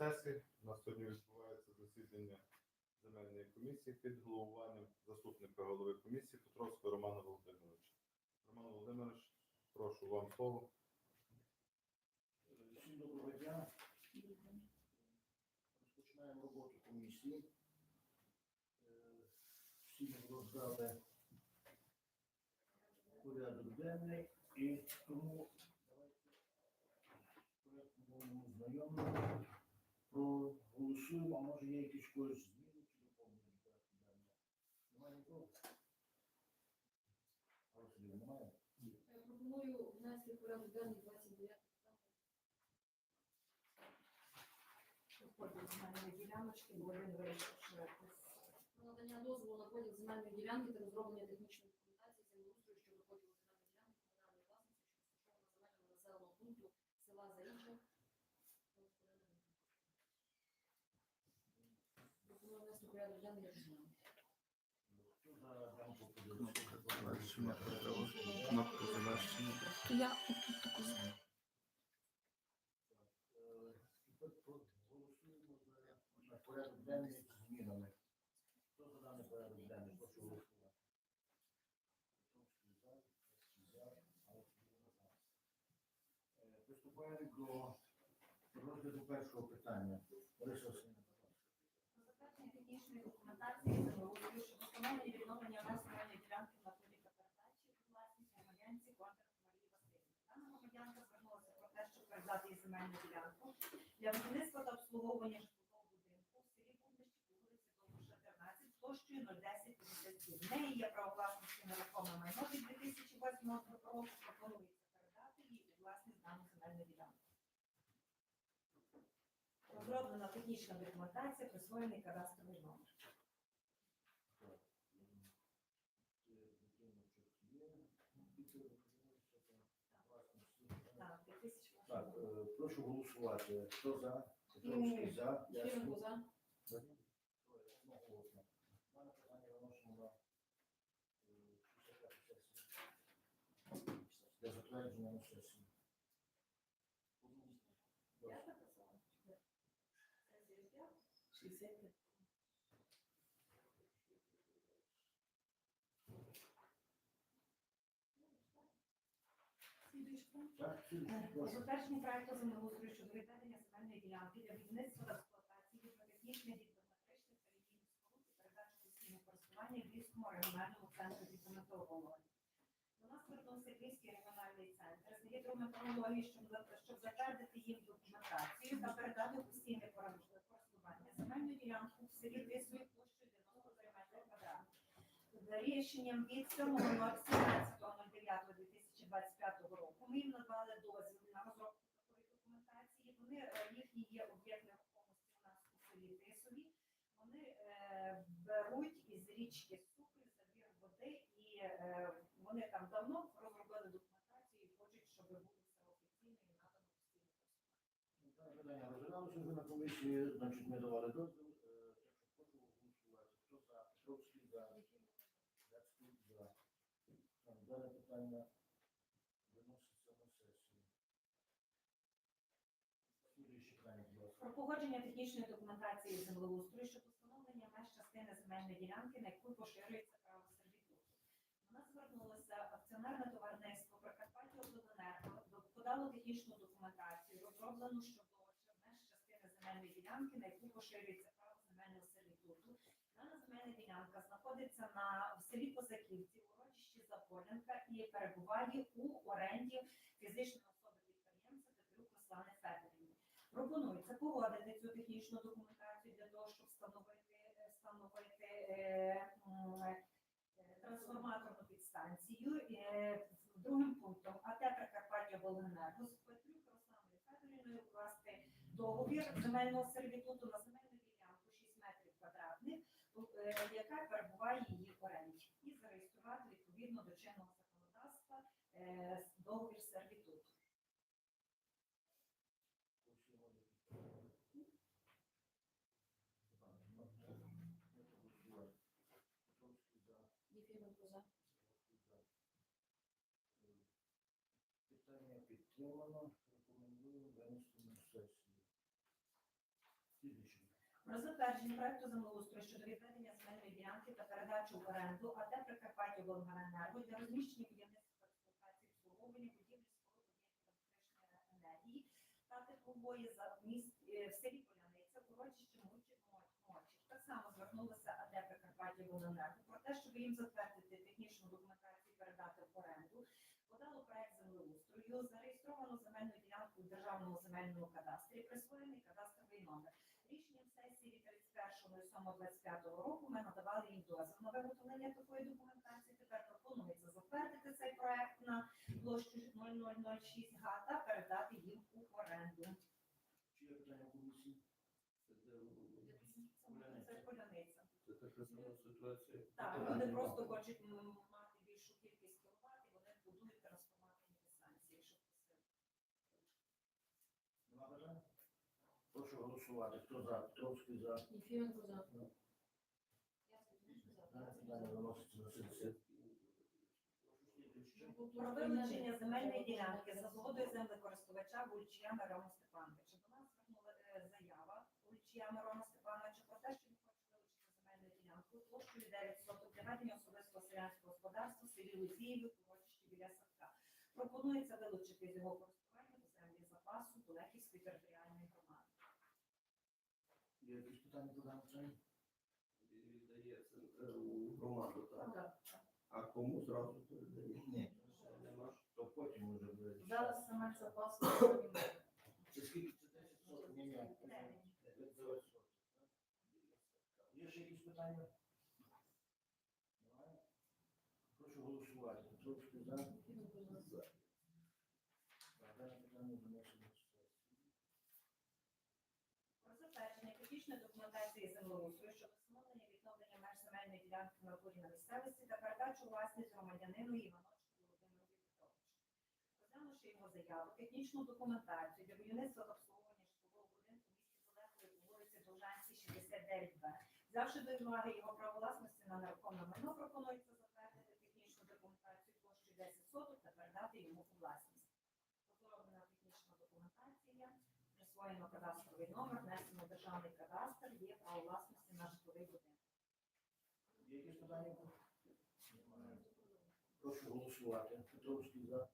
сесії. У нас сьогодні відбувається засідання земельної комісії під головуванням заступника голови комісії Петровського Романа Володимировича. Роман Володимирович, прошу вам слово. Всім доброго дня. Розпочинаємо роботу комісії. Всі роздали порядок денний і тому давайте порядку знайомі. Проголосуємо, а може є якісь когось зміни чи доповнення до порядку денного? Немає нікого? Голосів немає? Я пропоную внести в порядок денний 29 Поділ земельної діляночки, бо один вирішив, що якось про надання дозволу на поділ земельної ділянки та розроблення технічної порядок денний пропозицію? Завершення треба. Кнопку завершення. Я отут таку з- Тепер проголосуємо за на порядок денний змінами. Хто за даний порядок денний? Прошу голосувати. Приступаємо до розгляду першого питання. Лариса Васильівна, будь ласка. Про затвердження технічної документації землеустрою щодо встановлення і відновлення власної ділянки на полі передачі у власність громадянці Контр Марії Васильівни. Дана громадянка звернулася про те, щоб передати їй земельну ділянку для будівництва та обслуговування житлового будинку в селі Бубнищі по вулиці Довбуша, 13, площею 01057. В неї є право власності нерухоме майно від 2008 року. Пропонується передати їй у власність дану земельну ділянку. Розроблена технічна документація, присвоєний кадастровий номер. Так, власність. Так, е, прошу голосувати. Хто за? Петровський за. Ясно. за. Одноголосно. Дане питання виносимо на е, 65 сесію. Для затвердження на сесії. Я записала. Сесія п'ять. 65. Так, Про затвердження проекту землеустрою щодо відведення земельної ділянки для будівництва та експлуатації гідротехнічних гідрометричних та лінійних споруд і передачі постійного користування Львівському регіональному центру гідрометеорології. До нас звернувся Львівський регіональний центр з гідрометеорології, щоб, щоб затвердити їм документацію та передати постійне користування земельну ділянку в селі Тисою площею 93 метри квадратних. За рішенням від 17.09.2025 року ми їм надали дозвіл на розробку такої документації. Вони е, їхні є об'єкт нерухомості у нас у селі Тисові. Вони е, беруть із річки Супи забір води, і е, вони там давно розробили документацію і хочуть, щоб було все офіційно і надано користування. Дане питання на комісії, значить ми давали дозвіл. Хто виноситься на сесію. Слідуюче питання, будь ласка. Про погодження технічної документації землеустрою щодо встановлення меж частини земельної ділянки, на яку поширюється право сервітуту. До нас звернулося акціонерне товариство Прикарпаття Обленерго, подало технічну документацію, розроблену щодо меж частини земельної ділянки, на яку поширюється право земельного сервітуту. Дана земельна ділянка знаходиться на в селі Козаківці, урочищі Заполянка і перебуває у оренді фізичної особи підприємця Петрюк Руслани Федорівни. Пропонується погодити цю технічну документацію для того, щоб встановити, е, встановити е, е, трансформаторну підстанцію. Е, Другим пунктом АТ Прикарпаття Волгенерго з Петрюк Русланою Федорівною укласти договір земельного сервітуту на земельну ділянку 6 метрів квадратних, е, яка перебуває її в оренді, і зареєструвати відповідно до чинного законодавства е, договір сервітуту. Єфіменко за. Питання. Рекомендую винести сесію. Про затвердження проекту землеустрою щодо відведення земельної ділянки та передачу в оренду АТ Прикарпаття Волгаенерго для розміщення будівництва експлуатації обслуговування будівлі споруд об'єктів енергії та теплової за міст е, в селі Поляниця, урочище Мучі Мочі. Так само звернулася АТ Прикарпаття Волгаенерго про те, щоб їм затвердити технічну документацію і передати в оренду. Подало проект землеустрою, зареєстровано земельну ділянку в державному земельному кадастрі, присвоєний кадастровий номер. Рішенням сесії від 31.07.25 року ми надавали їм дозвіл на виготовлення такої документації. Тепер пропонується затвердити цей проект на площу 0006 га та передати їм у оренду. Чи є питання комісії? Це поляниця. Це така сама ситуація. Так, вони просто хочуть м, мати більшу кількість кіловат, і вони будують трансформаторні станції, щоб це Нема питань? Прошу голосувати. Хто за? Петровський за. Єфіменко за. Ну. Ясно, Дане за. питання виноситься на сесію. Про вилучення земельної ділянки за згодою землекористувача Вульчія Мирона Степановича. До нас звернула е, заява Вульчія Мирона Степановича про те, що він хоче вилучити земельну ділянку площею 9 соток для ведення особистого селянського господарства в селі Лузіїві, урочищі біля Садка. Пропонується вилучити з його користування до землі запасу Болехівської територіальної громади. Є якісь питання даному питанню? Віддається е, громаду, так? А кому зразу передає? Ні. Нема. То потім вже буде. Зараз саме запас. Це скільки? Це 10 соток? Ні, ні. Є ще якісь питання? Прошу голосувати. Петровський за. Єфіменко за. Так, Дане питання виноситься на сесію. Про затвердження технічної документації землеустрою щодо встановлення відновлення меж земельної ділянки натурі на місцевості та передачу власність громадянину Іваночку Володимиру Петровичу. Розглянувши його заяву, технічну документацію для будівництва та обслуговування житлового будинку в місті Полехові по вулиці Довжанській, 69Б, взявши до уваги його право власності на нерухоме майно, пропонується затвердити технічну документацію площею 10 соток та передати йому у власність. Розроблена технічна документація присвоєно кадастровий номер, внесено в державний кадастр, є право власності на житловий будинок. Є якісь питання? Прошу голосувати. Петровський за.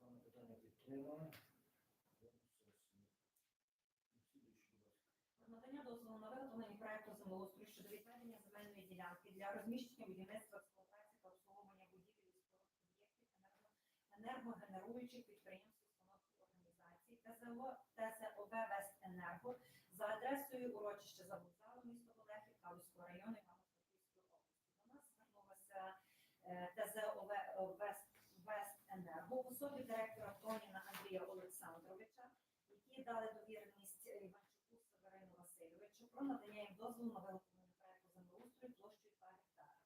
Дане питання підтримано. Надання дозволу на виготовлення проекту землеустрою щодо відведення земельної ділянки для розміщення будівництва експлуатації та обслуговування будівель і споруд об'єктів енерго- енергогенеруючих підприємств, організацій ТЗО ТЗОВ Вестенерго за адресою урочище за вокзалом місто Олехів Калузького району Івано-Франківської області. До нас звернулася е, ТЗОВ Вестенерго в особі директора Тоніна Андрія Олександровича які дали довіреність Іванчуку Северину Васильовичу про надання їм дозволу на виготовлення проекту землеустрою площею 2 гектари.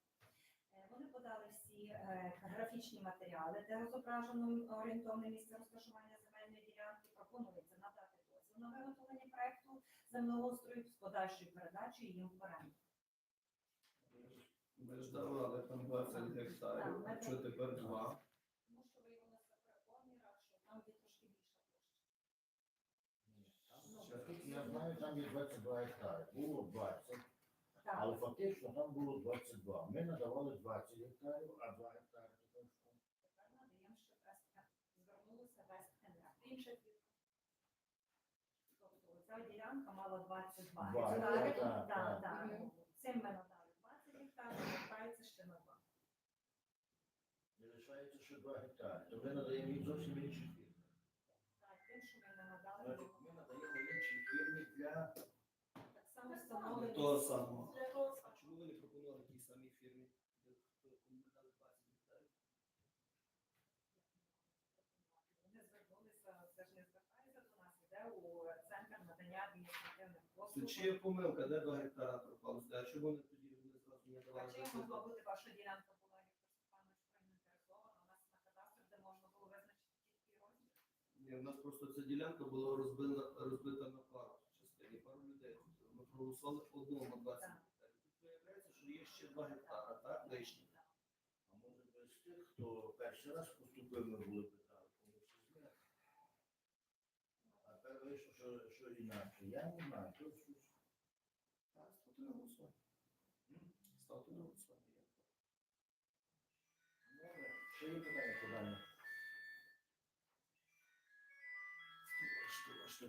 Е, Вони подали всі е, графічні матеріали, де розображено орієнтовне місце розташування земельної ділянки. Пропонується надати дозвіл на виготовлення проекту землеустрою з подальшою передачею їм в оренду. Ми ж давали там 20 гектарів, а що тепер два? Тому що виявилося помірах, що там є трошки більша площа. Ні, Наскільки я знаю, там є 22 гектари. Було 20, Так, але фактично там було 22. Ми надавали 20 гектарів, а 2 гектари тепер що? Тепер надаємо ще Вестен. Звернулися. Інша фірма. Тобто ця ділянка мала 22 Два, гектари. так, так, Так, так. Мгм. Цим ми надали 20 гектарів, повертається ще на 2. Залишається ще 2 гектари. То ми надаємо їм зовсім інші фірми. Так, тим, що ми не надали, Значить, ми надаємо інші фірми для так само встановлені. Того самого. Для того А самого. чому ви не пропонували ті самі фірмі, де хто кому ви дали 20 гектарів? Вони звернулися, це ж не звертається до нас, іде у центр надання адміністративних Це послуг. чия помилка, де 2 гектара пропало? А чому вони тоді вони зразу не А давали? чим 20 могла бути ваша ділянка була, Віктор Степанович, проінтересована? У нас на кадастрі, де можна було визначити чіткий розмір. Ні, у нас просто ця ділянка була розбита, розбита на пару частині, пару людей. Ми проголосували по одному 20 Так. гектарів. Тут виявляється, що є ще 2 гектара, так, лишні. А може без тих, хто перший раз поступив, ми були питали, тому що зміни. що, що інакше. Я не знаю. Так, ставте на голосування. Ставте на голосування. Ще є питання по даному? Що, що?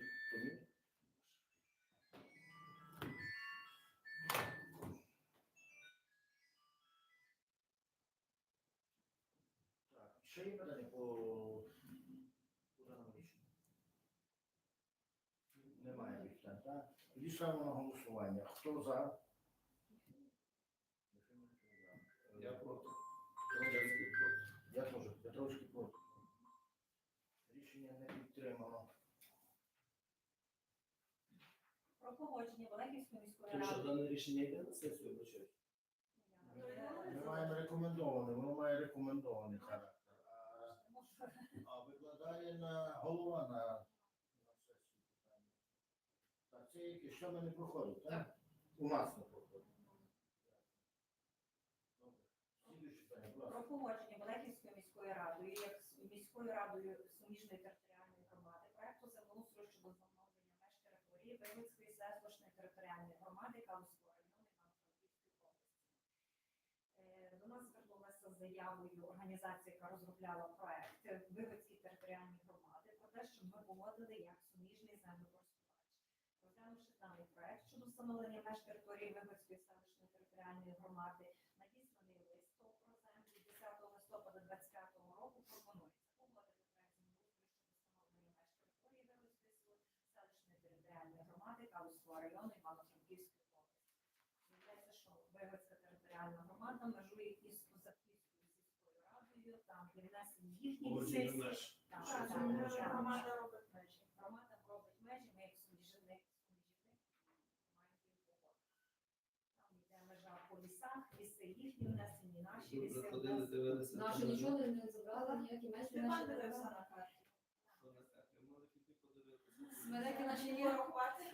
Так, ще є питання по даному рішенню? Немає питань, так? Тоді ставимо на голосування. Хто за? Я проти. Петровський проти. Я теж Петровський проти. Рішення не підтримано. Про погодження Великівської міської Тому що ради. дане рішення йде на сесію, вибачаю. Ми маємо рекомендований, воно має рекомендований характер. А, а викладає на голова на. Так, це яке, що ми не проходить, так? У нас не будь Про погодження Великівською міською радою як міською радою суміжної територіальної громади проекту землеустрою щодо встановлення меж території Вивицької селищної територіальної громади району Івано-Франківської області. Е, До нас звернулася заявою організація, яка розробляла проект е, Вивицькій територіальній громади про те, щоб ми погодили як суміжний землекористувач. Розглянувши даний проект щодо встановлення меж території Вивицької селищної територіальної громади, надісланий лист про землю 10 листопада 2025 року пропонується погодити проект землеустрою щодо встановлення меж території Вивицької селищної територіальної громади Калузького району Івано-Франківської області. Здається, що Вивицька територіальна громада межує із Козаківською сільською радою, там внесені їхні Погодження сесії. меж. Так, Що так, це так, може так. Громада робить межі. Громада робить межі, ми як суміжних суміжних маємо їм погодити. Там йде межа по лісах, ліси їхні внесені, Ви приходили, дивилися. Наші там, нічого не забрали, ніякі Степан не дивився на карті. що на карті. Може піти подивитися. Смереки наші є.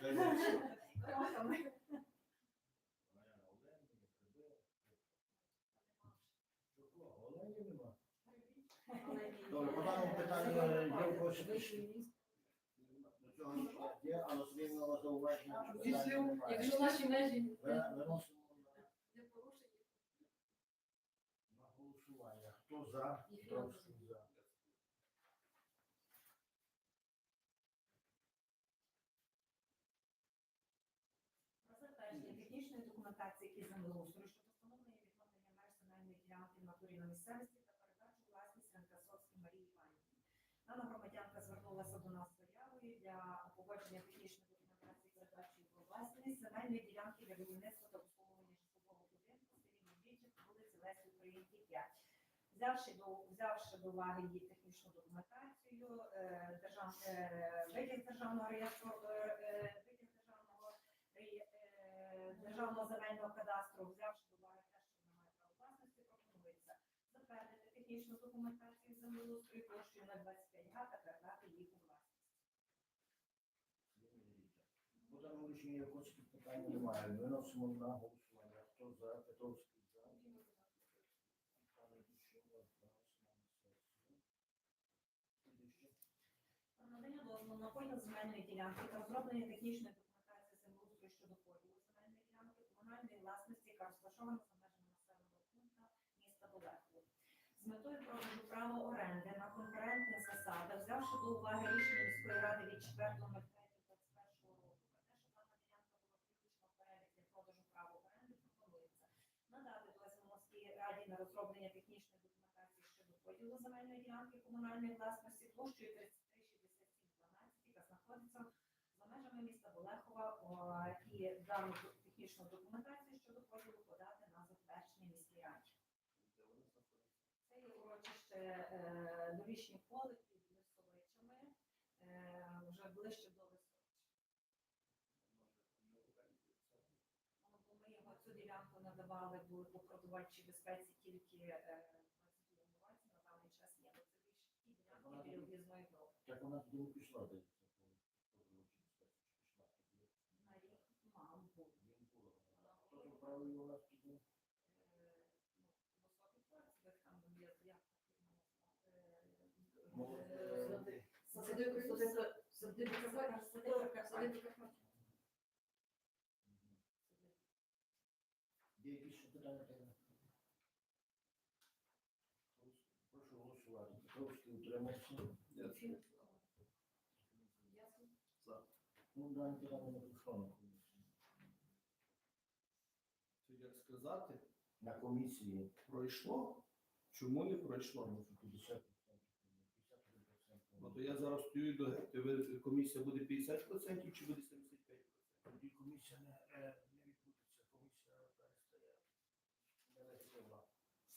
Чого? Олені нема? Добре, по даному питанню є в когось якісь до цього є, але змінного зауваження. Якщо наші межі Виносимо на- не порушені, на голосування. Хто за? Їх за. Про затвердження технічної документації які землеустрою щодо встановлення відновлення меж земельної ділянки в натурі на місцевості та передачу власність Ренкасовській Марії Іванівні. Дана громадянка звернулася до нас з заявою для погодження технічної документації передачі у власність земельної ділянки для будівництва та обслуговування житлового будинку в селі Медвідчик по вулиці Лесі Українки 5. Взявши до, взявши до уваги її технічну документацію, е, держав, е, витяг державного реєстру, е, витяг державного державного земельного кадастру, взявши до уваги те, що вона має право власності, пропонується затвердити технічну документацію землеустрою площею на 25 га та передати їх у власність. По даному якось питання немає. Виносимо на голосування. Хто за? Петровський за. Пане Душило, за. Слідуюче. Про надання дозволу на поділ земельної ділянки та розроблення технічної документації землеустрою щодо поділу земельної ділянки комунальної власності, яка розташована за межами населеного пункту міста Долехово. З метою продажу права оренди на конкурентних засадах, взявши до уваги рішення міської ради від 4.03.21 року про те, що дана ділянка була включена в перелік для продажу права оренди, пропонується надати дозвіл міській раді на розроблення технічної документації щодо поділу земельної ділянки комунальної власності площею 336712, яка знаходиться за межами міста Болехова, і дану технічну документацію щодо поділу подати на затвердження міській раді. Це є урочище е, Дорічні поле під Лисовичами, е, вже ближче до Лисовича. Ну, Ми його цю ділянку надавали були по продавальчій безпеці тільки е, 22 на даний час є. Бо Це більше ті ділянки біля в'їзної дороги. Так вона туди пішла, де це по- по врученню спеції пішла туди. На рік мав бути. Він було. Хто там правий у нас туди? Е, ну, високий порцвик, там є, як Ну, е, е, Садико, садико, Сади Прикарпаття, Сади Прикарпаття, Сади Прикарпаття. Є якісь ще питання? Прошу голосувати. Петровський утримався. Ну, дане питання на комісію. Це як сказати, На комісії пройшло? Чому не пройшло? тому що 50%. Ну, то я зараз стою до геть. Комісія буде 50% чи буде 75%? Тоді комісія не, е, не відбудеться, комісія перестає.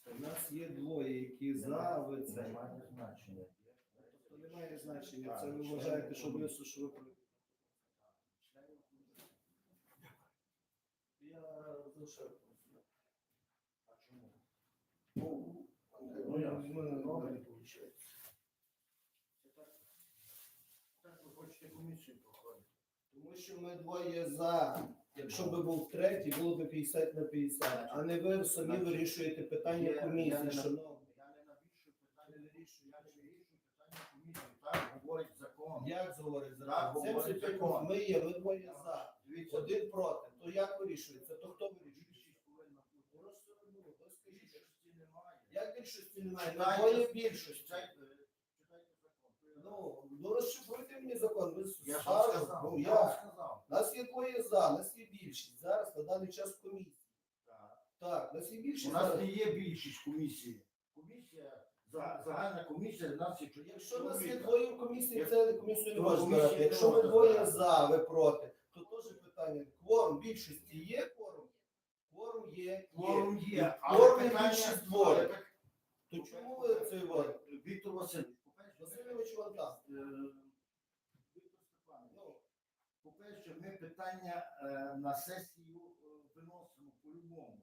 У нас є двоє, які за, ви це. Немає значення. Тобто немає значення. Це ви вважаєте, що ви що ви. Я залишаю. А чому? Ну, Ну, я. в мене добре виходить. Це так, так ви хочете комісію проходити. Тому що ми двоє за. Якщо би був третій, було б 50 на 50. А не ви самі вирішуєте питання комісії, шановні. Я не навішую питання, не вирішую, я не вирішую питання комісії. Так говорить закон. Як говорить Так, зараз? говорить 75 закон. ми є, ви двоє за. Дивіться, Один проти. То як вирішується? То хто вирішує? більшість повинна бути. Ну, розсудимо, то скажіть. Більшості немає. Як більшості немає? Читайте- двоє більшості. Читайте закон. Ну, ну розшифруйте мені закон. Ви Я ж скажете. сказав. Ну, Я вам як? сказав. Нас є двоє за, нас є більшість. Зараз на даний час в комісії. Так. Так, нас є У більшість. нас зараз. не є більшість комісії. Комісія, за- загальна комісія, в нас є чотири Якщо нас є чоловіка. двоє в комісії, це комісію не То можна комісії збирати. не Якщо ви можна двоє збирати. за, ви проти, то теж питання. Кворум більшості є кворум? Кворум є. Кворум є. Кворум Але питання- більшість двоє. але так- То чому ви це вот? Віктор Васильович, Васильович. Е, Степанович, ну, по-перше, ми питання е, на сесію е, виносимо по-любому.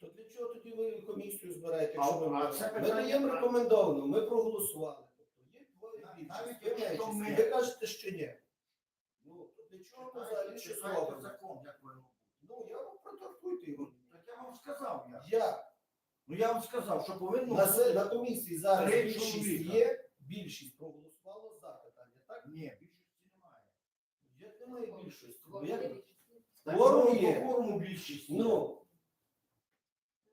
То для чого тоді ви комісію збираєте? Якщо ви ми даємо рекомендовано, ми проголосували. Тобто є двоє На- більшість. навіть ви якщо ми- Ви кажете, що ні. Ну, то для чого ми взагалі щось робимо? закон, як ви робите. Ну, я вам протаркуйте його. Так я вам сказав. Я. Я Ну я вам сказав, що повинно на, се- на комісії зараз Три більшість чоловіка. є, більшість проголосувала за питання, так? Ні, більшості немає. Як немає більшості? Бо Кворум як- є Кворум ну, є. Кворуму більшість. Ну,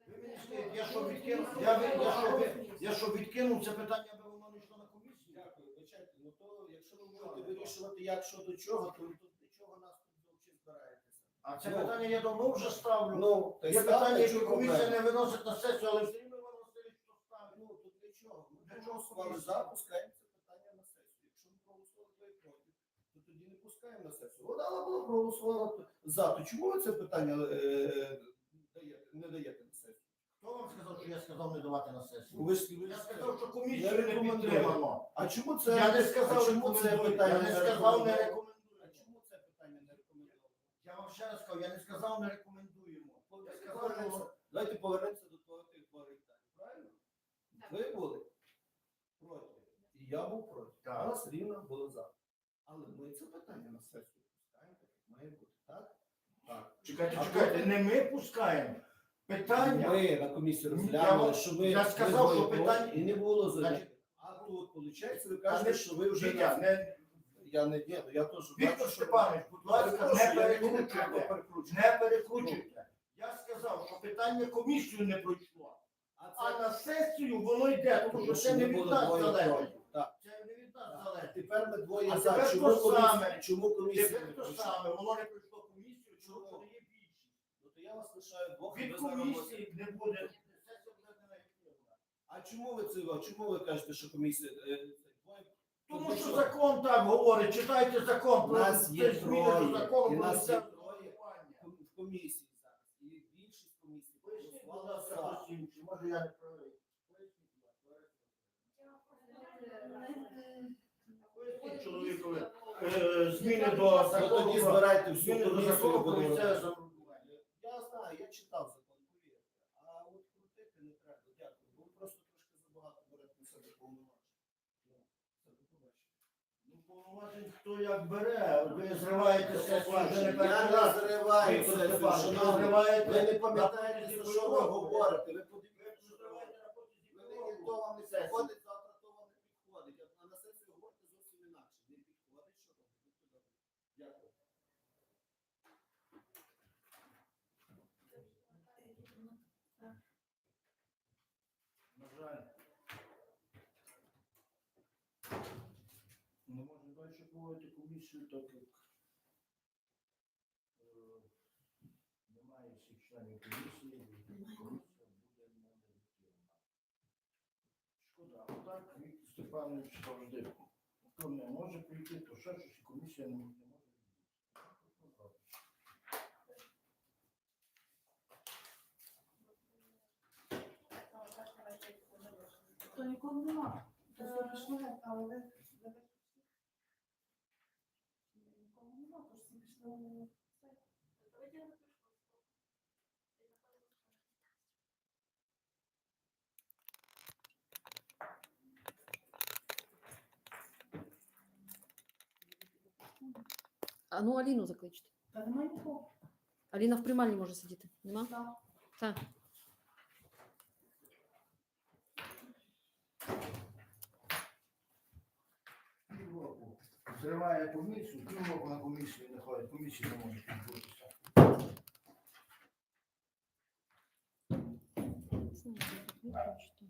Ви мені скажіть, я що відкинув, я, ви- я, що, ви- я що відкинув це питання, аби воно не йшло на комісію? дякую, вибачайте. Ну то якщо ви будете вирішувати, як що до чого, то, то для чого нас тут взагалі збираєтеся? А це Ну. питання я давно вже ставлю. Ну, Є питання, що комісія не виносить на сесію, але все рівно Іван Васильович то ставить. Ну, то для чого? Ми Для чого проголосували за, пускаємо це питання на сесію. Якщо ми проголосували за і проти, то тоді не пускаємо на сесію. Вона була проголосувала за, то чому ви це питання е, даєте, не даєте на сесію? Хто вам сказав, що я сказав не давати на сесію? Ви ж ви Я сказав, що комісію не рекомендую. підтримано. А чому це Я не сказав, а чому це рекомендую. питання Я не сказав, не А чому це питання не рекомендовано? Я вам ще раз сказав, я не сказав, не рекомендуємо. Я Давайте сказав, що повернемося- Давайте повернемося до того тих питань. Правильно? Так. Ви були я був проти. Так. А нас рівно було за. Але ми це питання на сесію пускаємо, так як має бути. Так? Так. Чекайте, А чекайте, не ми пускаємо. Питання. Ми на комісії розглянули, я- що ви я сказав, ви що були питань- проти, і не було за Значить, А тут, виходить, ви кажете, що ви вже Вітя, не, я не ні, ну я теж Віктор Степанович, будь ласка, не перекручуйте. Не перекручуйте. Я сказав, що питання комісію не пройшло. А А на сесію воно йде, тому що це не від нас залежить. Так. Це не від нас залежить. тепер ми двоє А за. тепер Чому то комісія, саме. чому комісія Тепер то прийшла? саме, воно не пройшло комісію, чому що не є більшість. Ну, то я вас лишаю двох. і Від ви комісії не буде. Сесія буде нелегітимна. А чому ви це? а Чому ви кажете, що комісія е, це двоє? Тому що закон так говорить, читайте закон. У нас Це є зміни до троє, закону і про нас є місцеве троє. самоврядування. В комісії зараз. І більшість комісії Поясніть, будь проголосувала ласка, за. хтось інший, може я не правий. Поясніть, будь ласка. Е, зміни до Ну, закону тоді про збирайте всю зміни до комісію. закону про будемо місцеве самоврядування. Я знаю, я читав закон, повірте. А от крутити не треба. Дякую. Ви просто трошки забагато берете на себе повноважень. Ну, це до побачення. Ну, повноважень хто як бере, ви зриваєте сесію, вже не Я перший не зриваю Віктор Степанович, ви шановні. зриваєте не пам'ятаєте, за що ви говорите. Ви Ви подивіться, що на протязі ви не то вам не Сесію. підходить, завтра то вам не підходить. А на сесію говорите зовсім інакше. Не підходить, що комісію, так як е, немає всіх членів комісії, комісія буде нелегітимна. Шкода, а так Віктор Степанович завжди, хто не може прийти, то ще щось комісія не, може відбутися. То нікого нема. То все пішло але А ну Аліну закличте. Та немає нікого. Аліна в приймальні може сидіти. Нема? Так. Так. Зриває комісію, півроку на комісію не ходить, комісія не може відбутися. Виключити.